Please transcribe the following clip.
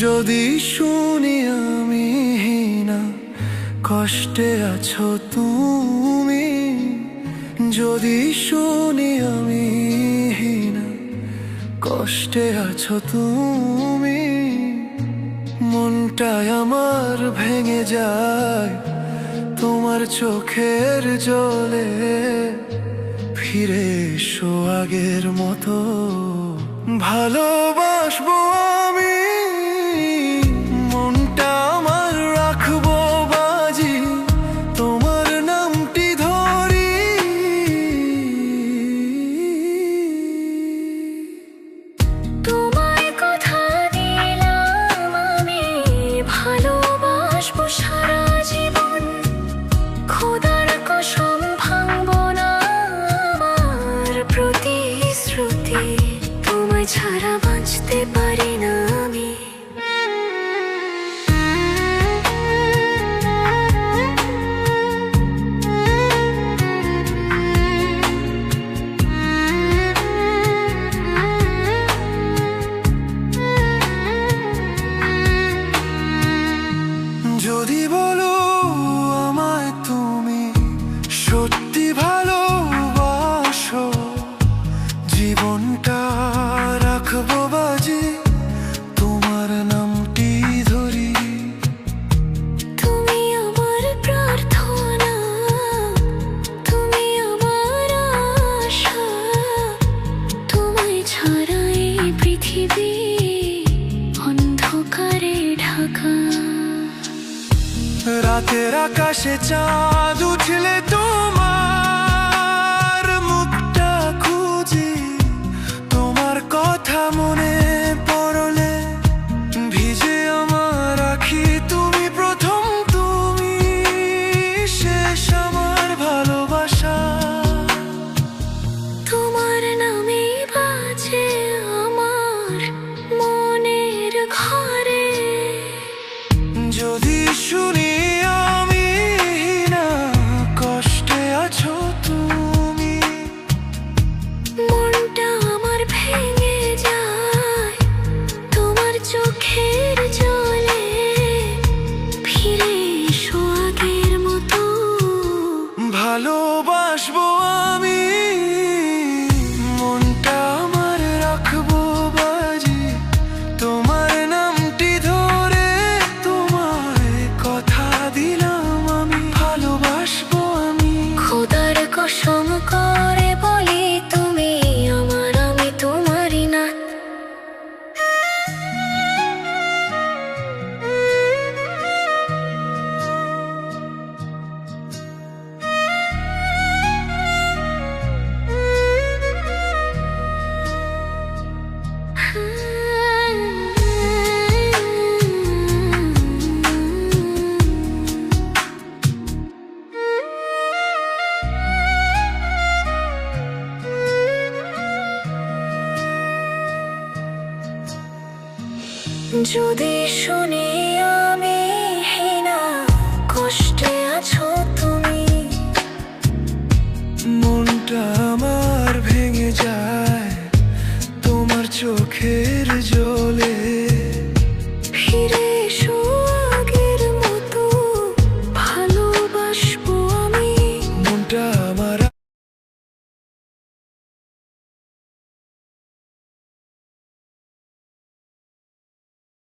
যদি শুনি আমি না কষ্টে আছো তুমি। যদি শুনি আমি না কষ্টে আছো তুমি। মনটাই আমার ভেঙে যায়, তোমার চোখের জলে। ফিরে এসো আগের মতো। ভালোবাসবো যদি বলো আমায় তুমি সত্যি ভালোবাসো, জীবনটা রাখব বাজি তোমার নামটি ধরি। তুমি আমার প্রার্থনা, তুমি আমার আশা, তোমায় ছাড়া এই পৃথিবী রাতের আকাশে চাঁদ উঠলে তোমার কষ্টে আছো তুমি যদি শুনি আমি